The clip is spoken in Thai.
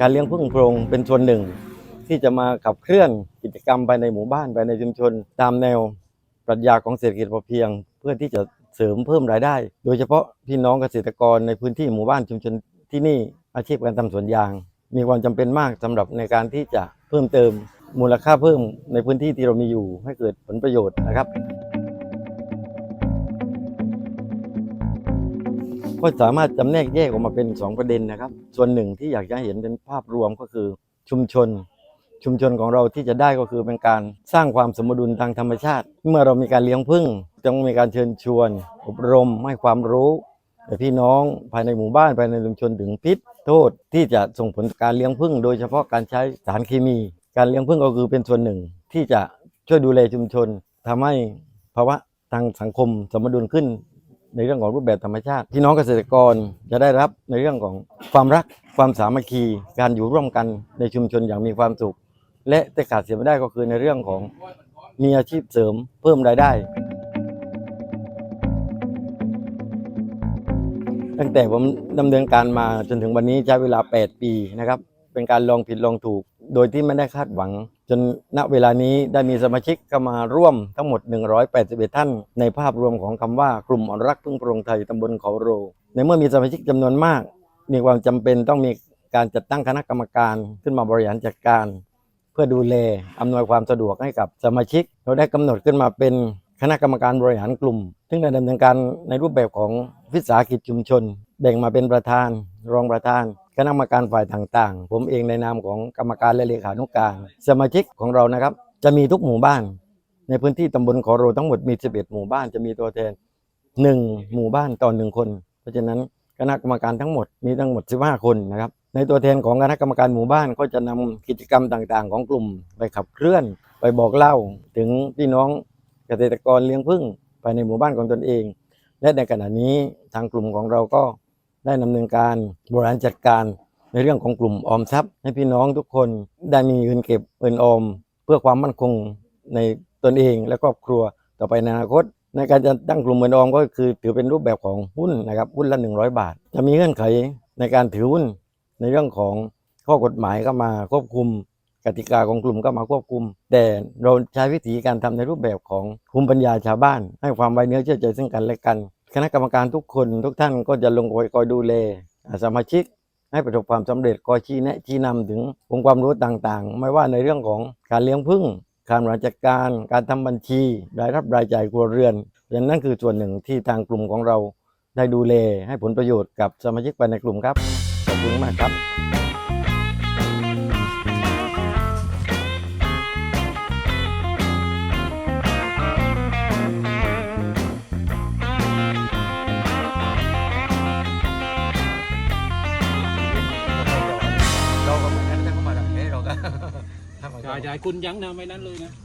การเลี้ยงพึ่งโพรงเป็นส่วนหนึ่ง ที่จะมาขับเคลื่อนกิจกรรมภายในหมู่บ้านภายในชุมชน ตามแนวปรัชญาของเศรษฐกิจพอเพียง เพื่อที่จะเสริมเพิ่มรายได้ โดยเฉพาะพี่น้องเกษตรกรในพื้นที่หมู่บ้านชุมชนที่นี่อาชีพการทำสวนยาง มีความจำเป็นมากสำหรับในการที่จะเพิ่มเติมมูลค่าเพิ่มในพื้นที่ที่เรามีอยู่ให้เกิดผลประโยชน์นะครับ ก็สามารถจำแนกแยกออกมาเป็น 2 ประเด็นนะครับ ส่วนหนึ่งที่อยากจะเห็นเป็นภาพรวมก็คือชุมชน ชุมชนของเราที่จะได้ก็คือเป็นการสร้างความสมดุลทางธรรมชาติ เมื่อเรามีการเลี้ยงผึ้งต้องมีการเชิญชวน อบรมให้ความรู้แพี่น้องภายในหมู่บ้านภายในชุมชนถึงพิษ โทษที่จะส่งผลการเลี้ยงผึ้งโดยเฉพาะการใช้สารเคมี การเลี้ยงผึ้งก็คือเป็นส่วนหนึ่ง ที่จะช่วยดูแลชุมชนทำให้ภาวะทางสังคมสมดุลขึ้น ในเรื่องของรูปแบบธรรมชาติพี่น้องเกษตรกรจะได้รับในเรื่องของความรักความสามัคคีการอยู่ร่วมกันในชุมชนอย่างมีความสุข และแต่ขาดเสียไม่ได้ก็คือในเรื่องของมีอาชีพเสริมเพิ่มรายได้ ตั้งแต่ผมดำเนินการมาจนถึงวันนี้ใช้เวลา 8 ปีนะครับ เป็นการลองผิดลองถูก โดยที่ไม่ได้คาดหวัง จนณเวลานี้ได้มีสมาชิกเข้ามาร่วมทั้งหมด 181 ท่าน ในภาพรวมของคำว่ากลุ่มอนุรักษ์พึ่งโปรงไทยตำบลเขาโร ในเมื่อมีสมาชิกจำนวนมาก มีความจำเป็นต้องมีการจัดตั้งคณะกรรมการขึ้นมาบริหารจัดการ เพื่อดูแลอำนวยความสะดวกให้กับสมาชิก เราได้กำหนดขึ้นมาเป็นคณะกรรมการบริหารกลุ่ม ซึ่งได้ดำเนินการในรูปแบบของวิสาหกิจชุมชน แบ่งมาเป็นประธาน รองประธาน คณะกรรมการฝ่ายต่างๆ ผมเองในนามของกรรมการและเลขานุการ สมาชิกของเรานะครับ จะมีทุกหมู่บ้าน ในพื้นที่ตำบลขอโรทั้งหมดมี 11 หมู่บ้านจะมีตัวแทน 1 หมู่บ้านต่อหนึ่งคน เพราะฉะนั้นคณะกรรมการทั้งหมดมีทั้งหมด 15 คนนะครับ ในตัวแทนของคณะกรรมการหมู่บ้านก็จะนำกิจกรรมต่างๆ ของกลุ่มไปขับเคลื่อน ไปบอกเล่าถึงพี่น้องเกษตรกรเลี้ยงผึ้งภายในหมู่บ้านของตนเอง และในขณะนี้ทางกลุ่มของเราก็ ได้ดำเนินการบริหารจัดการในเรื่องของกลุ่มออมทรัพย์ ให้พี่น้องทุกคนได้มีเงินเก็บเงินออม เพื่อความมั่นคงในตนเองและครอบครัวต่อไปในอนาคต ในการจะตั้งกลุ่มเงินออมก็คือถือเป็นรูปแบบของหุ้นนะครับหุ้นละ 100 บาท จะมีเงื่อนไขในการถือหุ้นในเรื่องของข้อกฎหมายก็มาควบคุมกติกาของกลุ่มก็มาควบคุม แต่เราใช้วิธีการทำในรูปแบบของภูมิปัญญาชาวบ้าน ให้ความไว้เนื้อเชื่อใจซึ่งกันและกัน คณะกรรมการทุกคนทุกท่านก็จะลงคอยคอยดูแลสมาชิกให้ประสบความสำเร็จคอยชี้แนะชี้นำถึงองค์ความรู้ต่างๆ ไม่ว่าในเรื่องของการเลี้ยงผึ้งการบริหารจัดการการทำบัญชีรายรับรายจ่ายครัวเรือนดังนั้นคือส่วนหนึ่งที่ทางกลุ่มของเราได้ดูแลให้ผลประโยชน์กับสมาชิกภายในกลุ่มครับขอบคุณมากครับ อนกันถ้าเขามาแบบนี้เราก็ทำใช่ใช่คุณยั้งนะไม่นั้นเลยนะ